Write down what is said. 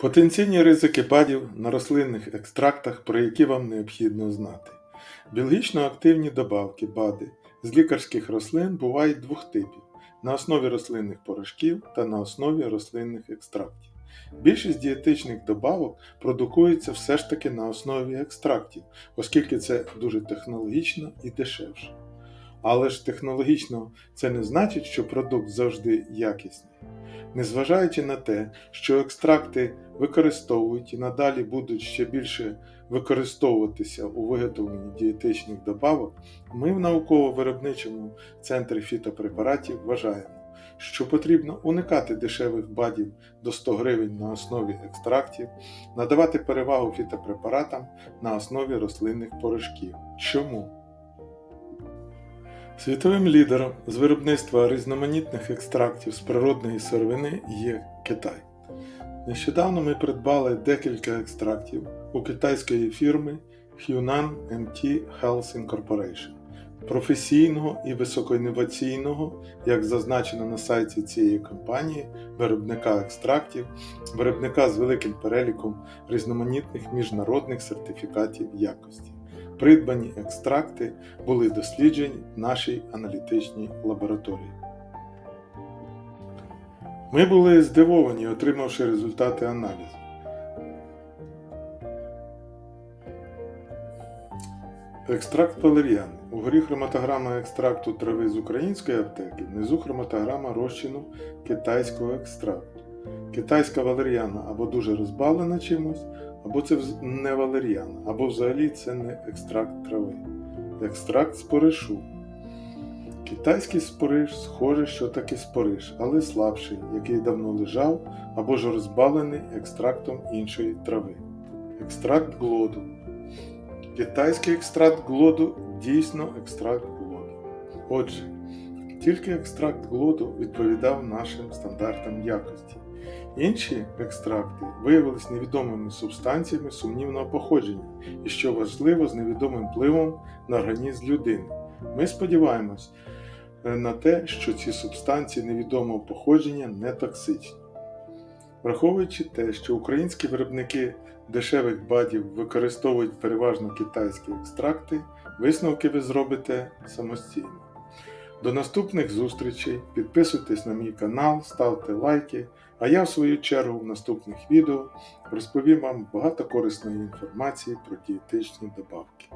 Потенційні ризики БАДів на рослинних екстрактах, про які вам необхідно знати. Біологічно активні добавки БАДи з лікарських рослин бувають двох типів на основі рослинних порошків та на основі рослинних екстрактів. Більшість дієтичних добавок продукується все ж таки на основі екстрактів, оскільки це дуже технологічно і дешевше. Але ж технологічно це не значить, що продукт завжди якісний. Незважаючи на те, що екстракти використовують і надалі будуть ще більше використовуватися у виготовленні дієтичних добавок, ми в науково-виробничому центрі фітопрепаратів вважаємо, що потрібно уникати дешевих бадів до 100 гривень на основі екстрактів, надавати перевагу фітопрепаратам на основі рослинних порошків. Чому? Світовим лідером з виробництва різноманітних екстрактів з природної сировини є Китай. Нещодавно ми придбали декілька екстрактів у китайської фірми Hunan MT Health Incorporation, професійного і високоінноваційного, як зазначено на сайті цієї компанії, виробника екстрактів, виробника з великим переліком різноманітних міжнародних сертифікатів якості. Придбані екстракти були досліджені в нашій аналітичній лабораторії. Ми були здивовані, отримавши результати аналізу. Екстракт валеріани. Угорі хроматограма екстракту трави з української аптеки, внизу хроматограма розчину китайського екстракту. Китайська валеріана або дуже розбавлена чимось, або це не валеріана, або взагалі це не екстракт трави. Екстракт споришу. Китайський спориш схоже, що таки спориш, але слабший, який давно лежав або ж розбавлений екстрактом іншої трави. Екстракт глоду. Китайський екстракт глоду дійсно екстракт глоду. Отже, тільки екстракт глоду відповідав нашим стандартам якості. Інші екстракти виявилися невідомими субстанціями сумнівного походження і, що важливо, з невідомим впливом на організм людини. Ми сподіваємось е, на те, що ці субстанції невідомого походження не токсичні. Враховуючи те, що українські виробники дешевих бадів використовують переважно китайські екстракти, висновки ви зробите самостійно. До наступних зустрічей, підписуйтесь на мій канал, ставте лайки, а я в свою чергу в наступних відео розповім вам багато корисної інформації про дієтичні добавки.